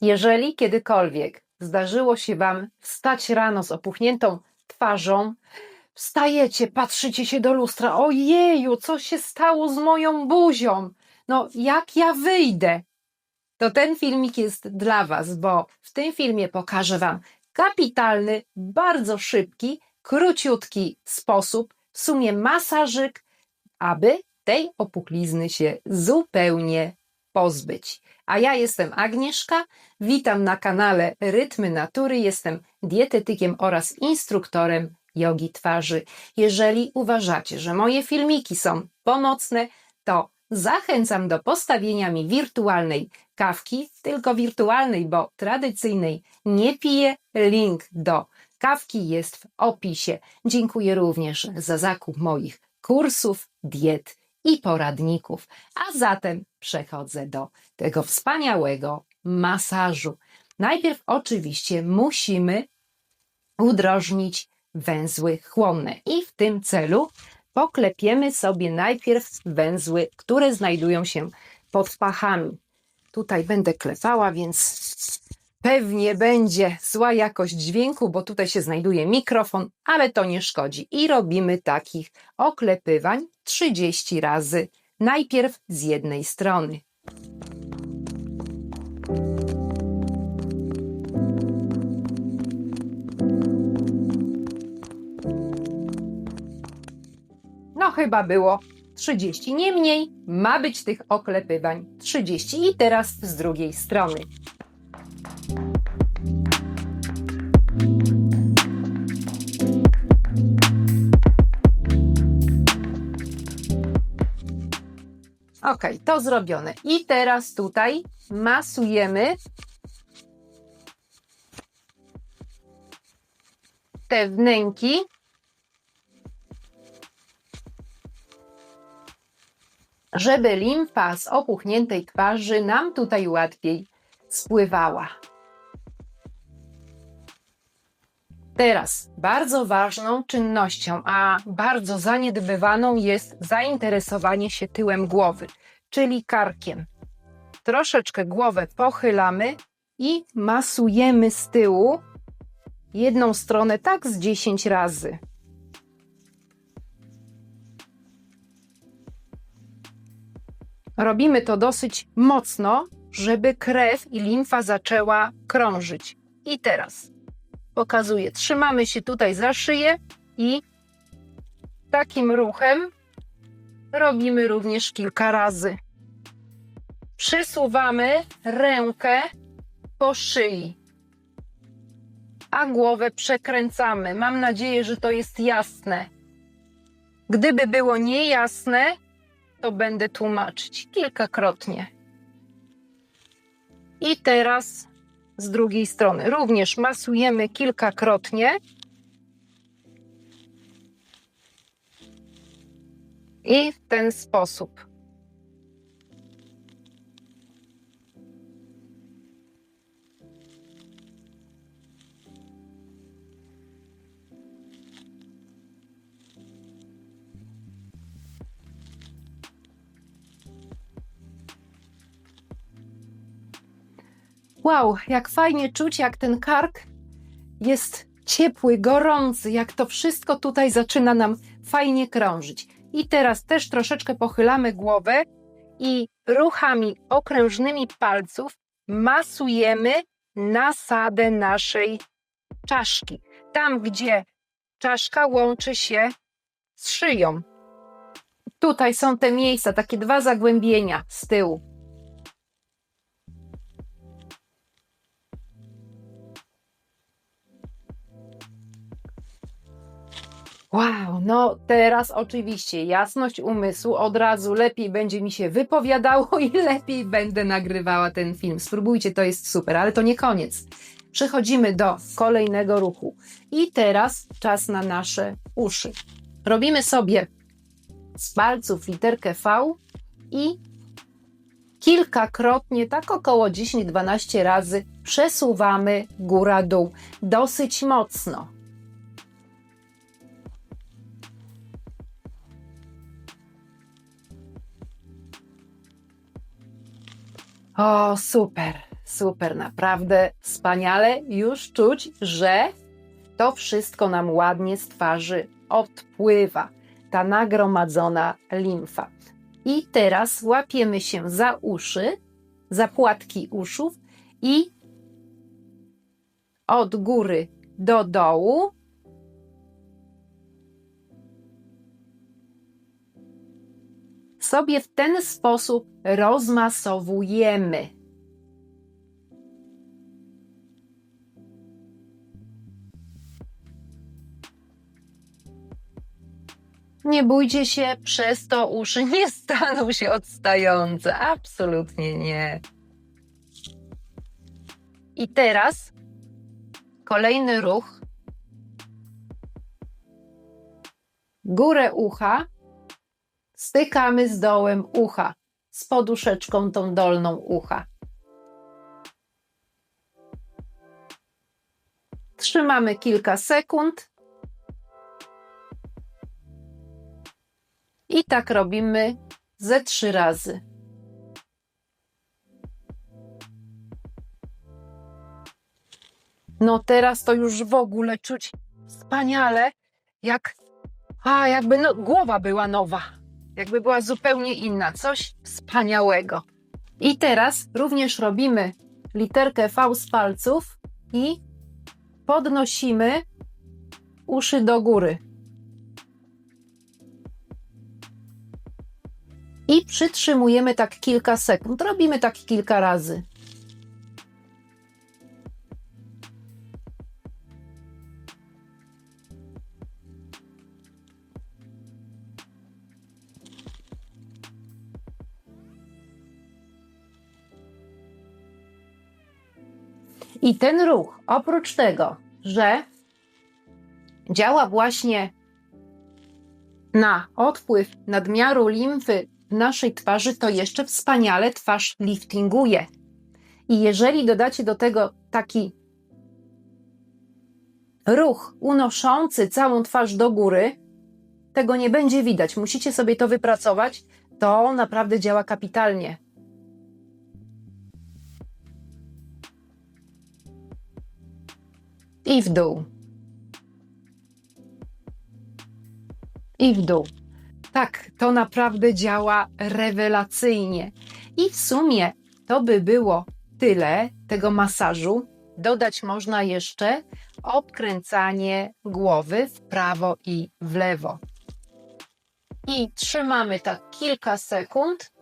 Jeżeli kiedykolwiek zdarzyło się Wam wstać rano z opuchniętą twarzą, wstajecie, patrzycie się do lustra, ojeju, co się stało z moją buzią? No, jak ja wyjdę? To ten filmik jest dla Was, bo w tym filmie pokażę Wam kapitalny, bardzo szybki, króciutki sposób, w sumie masażyk, aby tej opuchlizny się zupełnie pozbyć. A ja jestem Agnieszka, witam na kanale Rytmy Natury, jestem dietetykiem oraz instruktorem jogi twarzy. Jeżeli uważacie, że moje filmiki są pomocne, to zachęcam do postawienia mi wirtualnej kawki, tylko wirtualnej, bo tradycyjnej nie piję. Link do kawki jest w opisie. Dziękuję również za zakup moich kursów, diet i poradników. A zatem przechodzę do tego wspaniałego masażu. Najpierw oczywiście musimy udrożnić węzły chłonne i w tym celu poklepiemy sobie najpierw węzły, które znajdują się pod pachami. Tutaj będę klepała, więc pewnie będzie zła jakość dźwięku, bo tutaj się znajduje mikrofon, ale to nie szkodzi. I robimy takich oklepywań 30 razy, najpierw z jednej strony. No chyba było 30. Niemniej ma być tych oklepywań 30 i teraz z drugiej strony. Ok, to zrobione. I teraz tutaj masujemy te wnęki żeby limfa z opuchniętej twarzy nam tutaj łatwiej spływała. Teraz bardzo ważną czynnością, a bardzo zaniedbywaną jest zainteresowanie się tyłem głowy, czyli karkiem. Troszeczkę głowę pochylamy i masujemy z tyłu jedną stronę tak z 10 razy. Robimy to dosyć mocno, żeby krew i limfa zaczęła krążyć. I teraz pokazuję, trzymamy się tutaj za szyję i takim ruchem robimy również kilka razy. Przysuwamy rękę po szyi, a głowę przekręcamy. Mam nadzieję, że to jest jasne. Gdyby było niejasne, to będę tłumaczyć kilkakrotnie. I teraz z drugiej strony również masujemy kilkakrotnie. I w ten sposób. Wow, jak fajnie czuć, jak ten kark jest ciepły, gorący, jak to wszystko tutaj zaczyna nam fajnie krążyć. I teraz też troszeczkę pochylamy głowę i ruchami okrężnymi palców masujemy nasadę naszej czaszki. Tam, gdzie czaszka łączy się z szyją. Tutaj są te miejsca, takie dwa zagłębienia z tyłu. Wow, no teraz oczywiście jasność umysłu od razu lepiej będzie mi się wypowiadało i lepiej będę nagrywała ten film. Spróbujcie, to jest super, ale to nie koniec. Przechodzimy do kolejnego ruchu. I teraz czas na nasze uszy. Robimy sobie z palców literkę V i kilkakrotnie, tak około 10-12 razy przesuwamy góra-dół dosyć mocno. O, super. super, naprawdę wspaniale. Już czuć, że to wszystko nam ładnie z twarzy odpływa, ta nagromadzona limfa. I teraz łapiemy się za uszy, za płatki uszów i od góry do dołu sobie w ten sposób rozmasowujemy. Nie bójcie się, przez to uszy nie staną się odstające. Absolutnie nie. I teraz kolejny ruch. Górę ucha stykamy z dołem ucha, z poduszeczką tą dolną ucha. Trzymamy kilka sekund. I tak robimy ze trzy razy. No teraz to już w ogóle czuć wspaniale, jak a jakby no, głowa była nowa, jakby była zupełnie inna, coś wspaniałego. I teraz również robimy literkę V z palców i podnosimy uszy do góry. I przytrzymujemy tak kilka sekund. Robimy tak kilka razy. I ten ruch, oprócz tego, że działa właśnie na odpływ nadmiaru limfy w naszej twarzy, to jeszcze wspaniale twarz liftinguje. I jeżeli dodacie do tego taki ruch unoszący całą twarz do góry, tego nie będzie widać. Musicie sobie to wypracować. To naprawdę działa kapitalnie. I w dół. I w dół. Tak, to naprawdę działa rewelacyjnie. I w sumie to by było tyle tego masażu. Dodać można jeszcze obkręcanie głowy w prawo i w lewo. I trzymamy tak kilka sekund.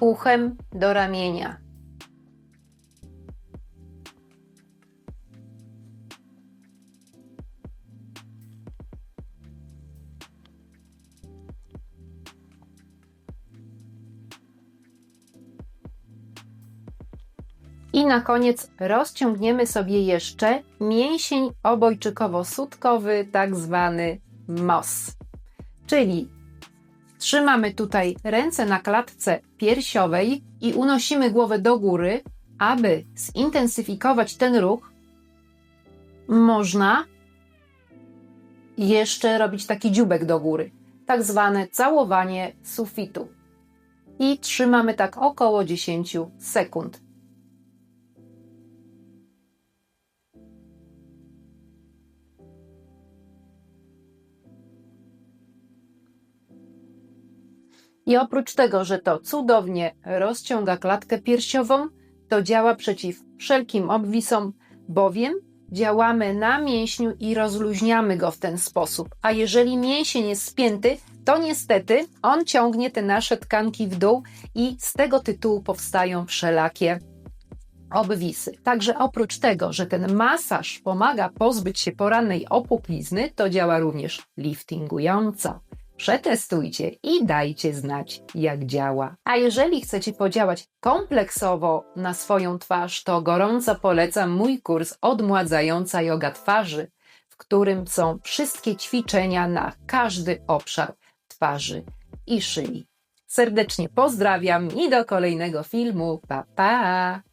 Uchem do ramienia. I na koniec rozciągniemy sobie jeszcze mięsień obojczykowo-sutkowy, tak zwany MOS. Czyli Trzymamy tutaj ręce na klatce piersiowej i unosimy głowę do góry, aby zintensyfikować ten ruch. Można jeszcze robić taki dziubek do góry, tak zwane całowanie sufitu. I trzymamy tak około 10 sekund. I oprócz tego, że to cudownie rozciąga klatkę piersiową, to działa przeciw wszelkim obwisom, bowiem działamy na mięśniu i rozluźniamy go w ten sposób. A jeżeli mięsień jest spięty, to niestety on ciągnie te nasze tkanki w dół i z tego tytułu powstają wszelakie obwisy. Także oprócz tego, że ten masaż pomaga pozbyć się porannej opuklizny, to działa również liftingująco przetestujcie i dajcie znać, jak działa. A jeżeli chcecie podziałać kompleksowo na swoją twarz, to gorąco polecam mój kurs Odmładzająca Yoga Twarzy, w którym są wszystkie ćwiczenia na każdy obszar twarzy. i szyi. Serdecznie pozdrawiam i do kolejnego filmu. Pa, pa!